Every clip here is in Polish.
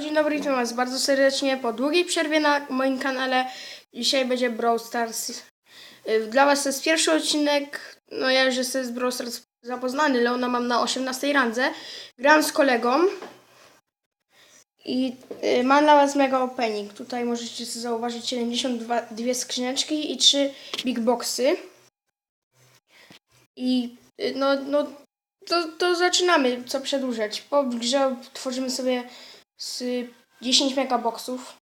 Dzień dobry, witam Was bardzo serdecznie po długiej przerwie na moim kanale. Dzisiaj będzie Brawl Stars. Y, Dla Was to jest pierwszy odcinek. No ja już jestem z Brawl Stars zapoznany. Leona mam na 18 randze. Grałem z kolegą. I y, mam dla Was mega opening. Tutaj możecie sobie zauważyć 72 dwie skrzyneczki i 3 big boxy. I y, no, no to, to zaczynamy, co przedłużać. Po grze tworzymy sobie z 10 megaboxów.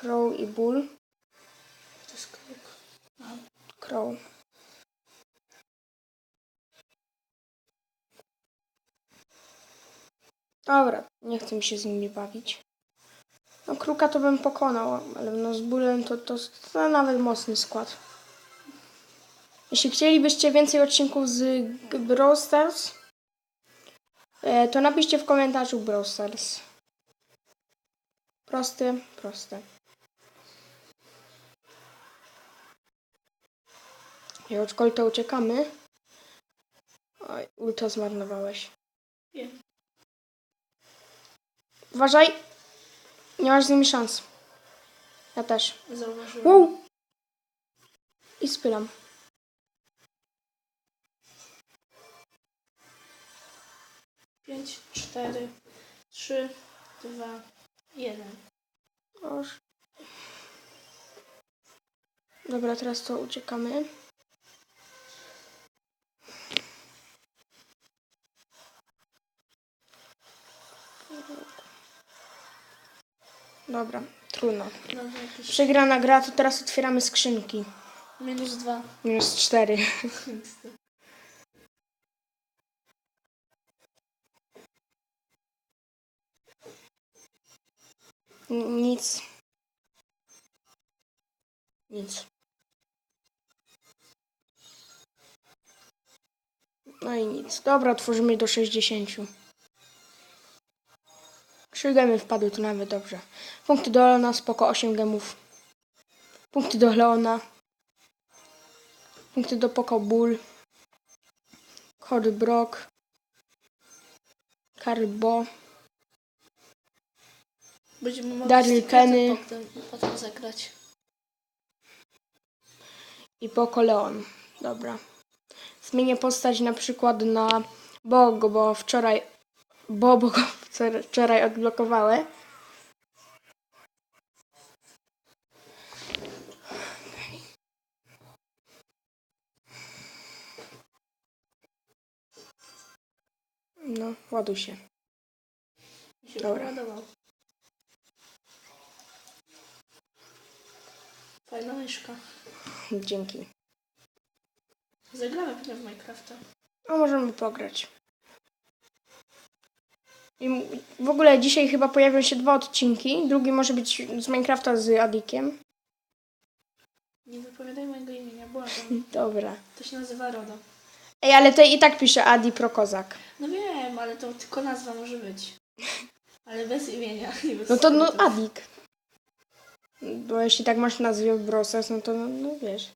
Crow i Bull. To jest kruk. Crow. Dobra, nie chcę mi się z nimi bawić. No kruka to bym pokonał, ale no z bólem to, to, to nawet mocny skład. Jeśli chcielibyście więcej odcinków z Brawl Stars, e, to napiszcie w komentarzu Brawl Stars. Proste, proste. I od kolta uciekamy. Oj, ulta zmarnowałeś. Wiem. Uważaj! Nie masz z nimi szans. Ja też. Zauważyłem. Wow! I spylam. Pięć, cztery, trzy, dwa, jeden. Oż. Dobra, teraz to uciekamy. Dobra, trudno. Dobra, jakiś... Przegrana gra, to teraz otwieramy skrzynki. Minus dwa. Minus cztery. Nic. Nic. No i nic. Dobra, otworzymy do sześćdziesięciu. 3 gemy wpadły, to nawet dobrze. Punkty do Leona, spoko, 8 gemów. Punkty do Leona. Punkty do Poko Bull. Cory Brock. Karl Bo mogli Daryl Kenny. Potem, potem zagrać. I Poko Leon. Dobra. Zmienię postać na przykład na Bogo, bo wczoraj... Bobo... Bo, bo wczoraj odblokowały. No, ładuj się. Się Dobra. podobał. Fajna myszka. Dzięki. Zagramy potem w Minecrafta. No, możemy pograć. I w ogóle dzisiaj chyba pojawią się dwa odcinki. Drugi może być z Minecrafta z Adikiem. Nie wypowiadaj mojego imienia, błagam. Dobra. To się nazywa Rodo. Ej, ale to i tak pisze Adi Prokozak. No wiem, ale to tylko nazwa może być. Ale bez imienia. i bez No to no skrótów. Adik. Bo jeśli tak masz nazwę Brosas, no to no, no wiesz.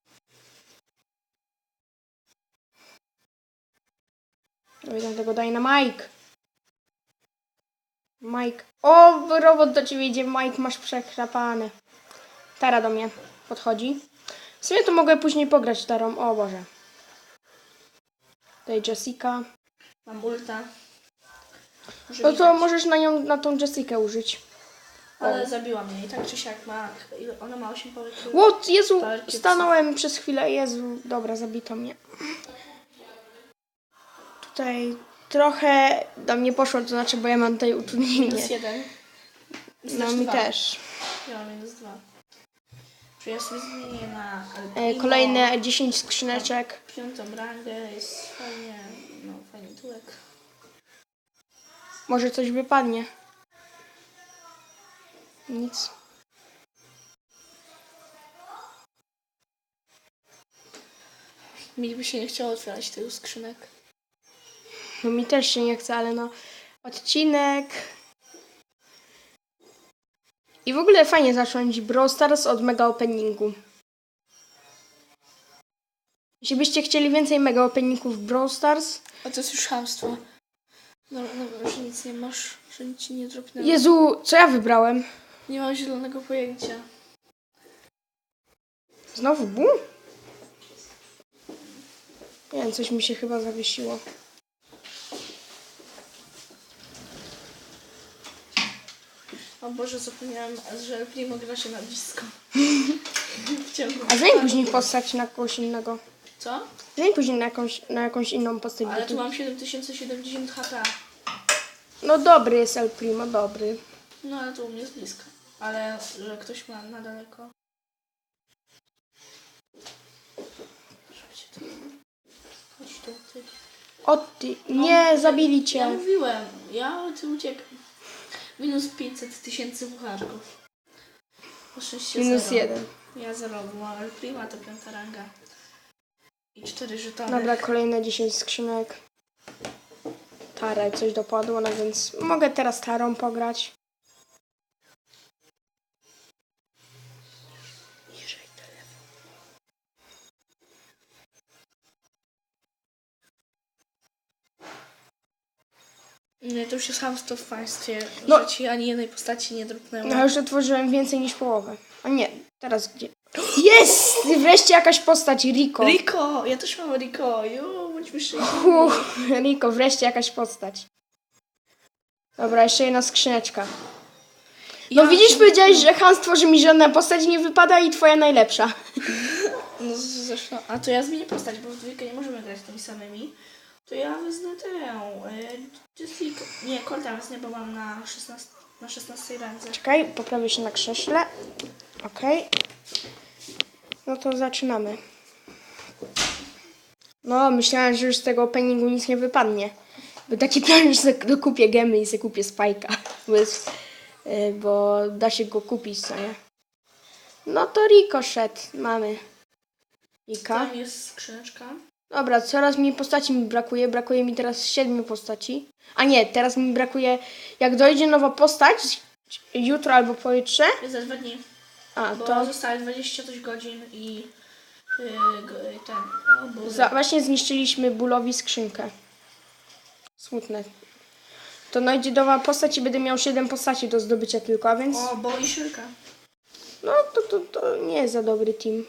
Powiedzmy tego daj na Mike. Mike. O, robot do ciebie idzie. Mike, masz przechrapane. Tara do mnie podchodzi. W sumie to mogę później pograć Tarą. O Boże. Tutaj Jessica. Mam ulta. Może No to widać. możesz na nią, na tą Jessikę użyć. Ale zabiła mnie i tak czy siak ma... ile- Ona ma 8 power kill. What? Jezu, Tak, stanąłem przez chwilę. Jezu, dobra, zabito mnie. Tutaj trochę do mnie poszło, to znaczy, bo ja mam tutaj utrudnienie. Minus jeden. No Znaczy mi dwa. też. Ja mam minus dwa. Czy ja sobie zmienię na e, albino, Kolejne 10 skrzyneczek. piątą rangę, jest fajnie, no fajny tułek. Może coś wypadnie. Nic. Mi by się nie chciało otwierać tylu skrzynek. No mi też się nie chce, ale no odcinek. I w ogóle fajnie zacząć Brawl Stars od mega openingu. Jeśli byście chcieli więcej mega openingów w Brawl Stars, A to jest już chamstwo. No, no że nic nie masz, że nic ci nie dropnęło. Jezu, co ja wybrałem? Nie mam zielonego pojęcia. Znowu bu? Nie wiem, coś mi się chyba zawiesiło. O Boże, zapomniałam, że Primo gra się na blisko. w ciągu. A zmień później postać na kogoś innego. Co? Zmień później na jakąś, na jakąś inną postać. Ale tu mam 7070 HP. No dobry jest El Primo, dobry. No ale tu u mnie jest blisko. Ale że ktoś ma na daleko. Szybciej tu. Chodź tu, ty. O ty, nie, zabili Ja cię. mówiłem, ja ty uciekam. Minus 500 tysięcy pucharków. Po szczęście Minus zero. jeden. Ja zero, bo El Prima to piąta ranga. I cztery żetony. Dobra, kolejne 10 skrzynek. Tara coś dopadło, no więc mogę teraz tarą pograć. Nie, to już jest hamstwo w państwie, No. że ci ani jednej postaci nie dropnęło. No już otworzyłem więcej niż połowę. A nie, teraz gdzie? Jest! Wreszcie jakaś postać, Rico. Rico! Ja też mam Rico! Jo, bądźmy szczęśliwi. Uff, Rico, wreszcie jakaś postać. Dobra, jeszcze jedna skrzyneczka. No Ja widzisz, powiedziałeś, że Han stworzy mi żadna postać nie wypada i twoja najlepsza. No z- zresztą, a to ja zmienię postać, bo w dwójkę nie możemy grać tymi samymi. To ja wezmę tę, y, Jessica. Nie, Colta wezmę, bo mam na 16, na 16 ręce. Czekaj, poprawię się na krześle. Okej. No to zaczynamy. No, myślałem, że już z tego openingu nic nie wypadnie. Był taki plan, że dokupię gemy i sobie kupię spajka. Bo, jest, y, bo da się go kupić, co nie? No to Ricochet mamy. Rika. Tam jest skrzyneczka. Dobra, coraz mniej postaci mi brakuje. Brakuje mi teraz siedmiu postaci. A nie, teraz mi brakuje. Jak dojdzie nowa postać, jutro albo pojutrze, za dwa dni. a Bo to zostały 20 coś godzin i y, ten. O za, właśnie zniszczyliśmy bólowi skrzynkę. Smutne. To dojdzie nowa postać i będę miał 7 postaci do zdobycia tylko, a więc O, bo i Szylka. no to, to, to nie jest za dobry team.